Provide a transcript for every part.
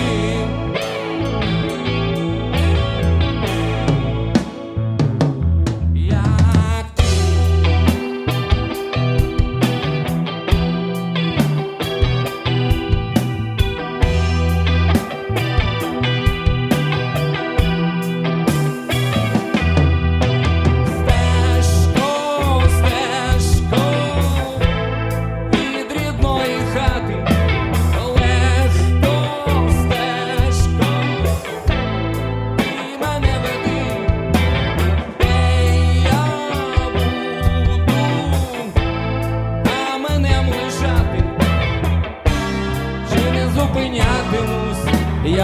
ti.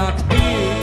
Як ти.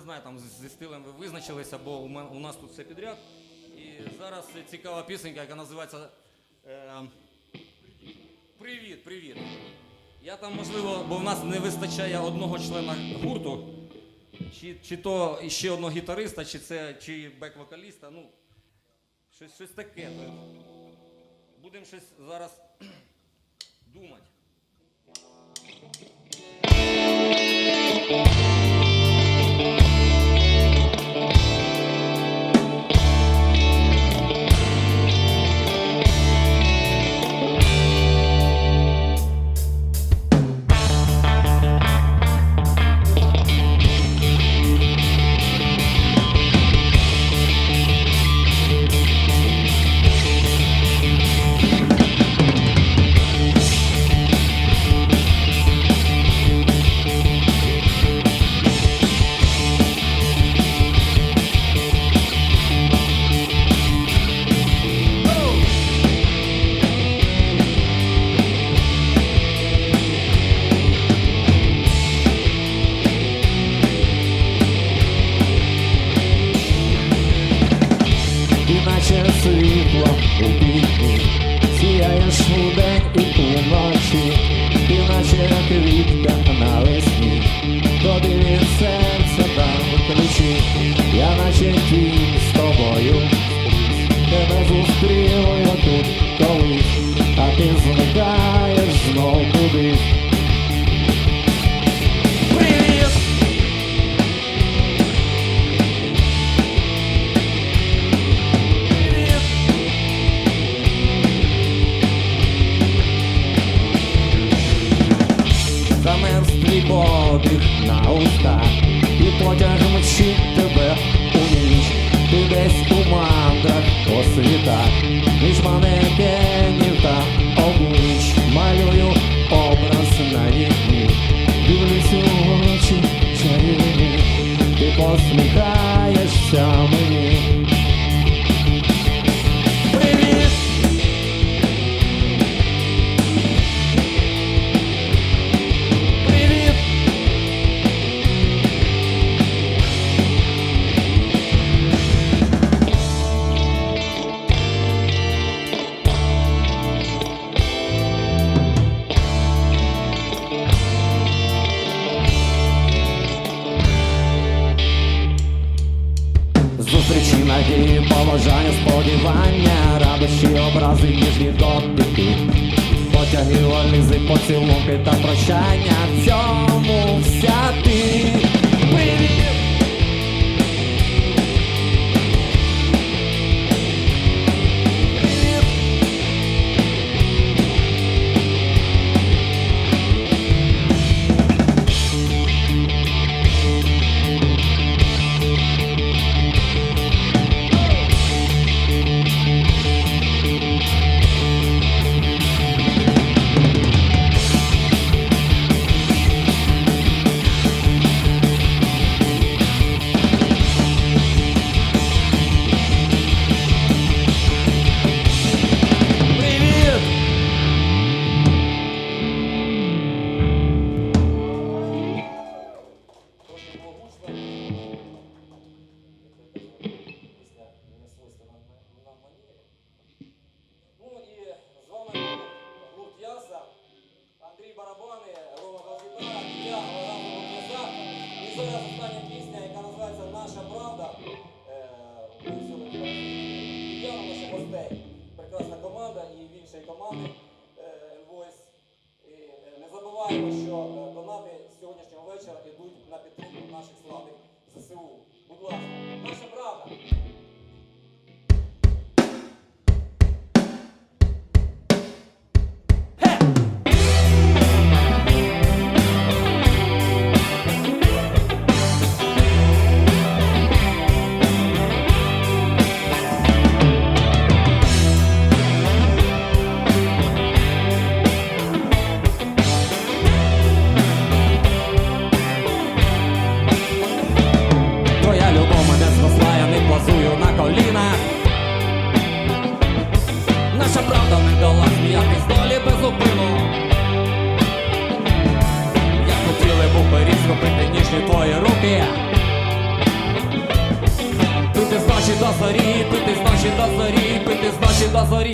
Знаю, там зі стилем ви визначилися, бо у, мен- у нас тут все підряд. І зараз цікава пісенька, яка називається е, Привіт, привіт. Я там, можливо, бо в нас не вистачає одного члена гурту, чи, чи то ще одного гітариста, чи це чи бек-вокаліста. Ну, щось, щось таке. Будемо щось зараз думати. поцілунки та прощання в цьому вся ти.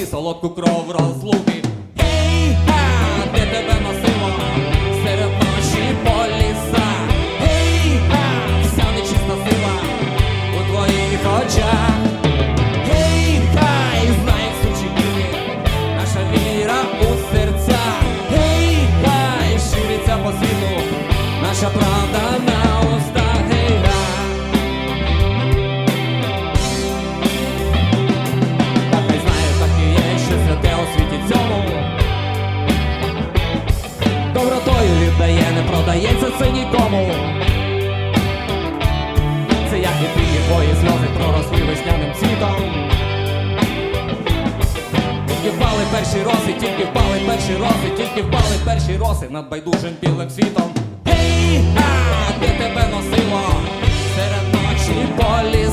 солодку кров роз. роси над байдужим білим світом. Гей, аби тебе носило серед ночі полі.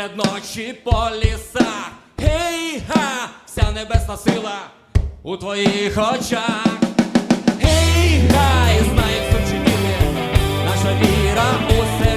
серед ночі по лісах. Гей, га, вся небесна сила у твоїх очах. Гей, га, і знає, що чинити наша віра у себе.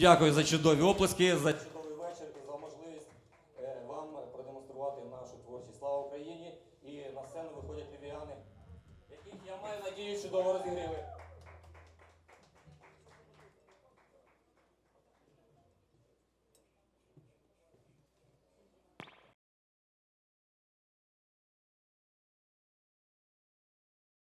Дякую за чудові оплески, за чудовий вечір і за можливість е, вам продемонструвати нашу творчість. Слава Україні! І на сцену виходять львів'яни, яких я маю надію чудово розвітати.